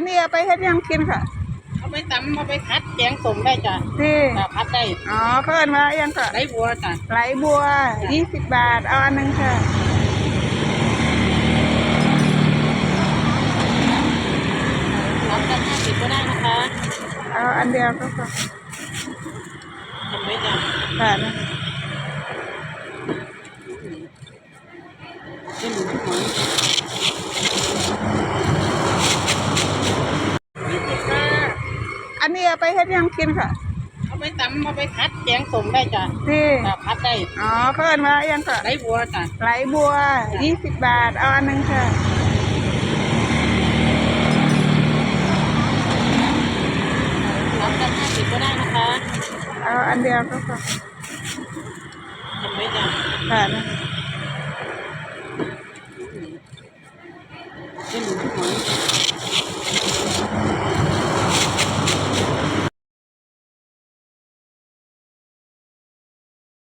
นนี้เอาไปเฮ็ดหยังกินค่ะ เอาไปตำเอาไปพัดแกงส้มได้จ้ะที่จ้ะพัดได้อ๋อเพิ่นว่าอิหยังก็ไรบัวจ้ะไหลบัวยี่สิบบาทเอาอันหนึงค่ะรับกันห้าสิบก็ได้นะคะเอาอันเดียวก็พอทำไว้จ้ะบาทนะเป็นหมูหอย อันนี้เอาไปเฮ็ดหยังกินค่ะเอาไปตำเอาไปพัดแกงส้มได้จ้ะที่จ้ะพัดได้อ๋อเพิ่นว่าอิหยังก็ไรบัวจ้ะไหลบัวยี่สิบบาท เอาอันหนึงค่ะ รับกันห้าสิบก็ได้นะคะเอาอันเดียวก็พอทำไว้จ้ะบาทนะเป็นหมูหอย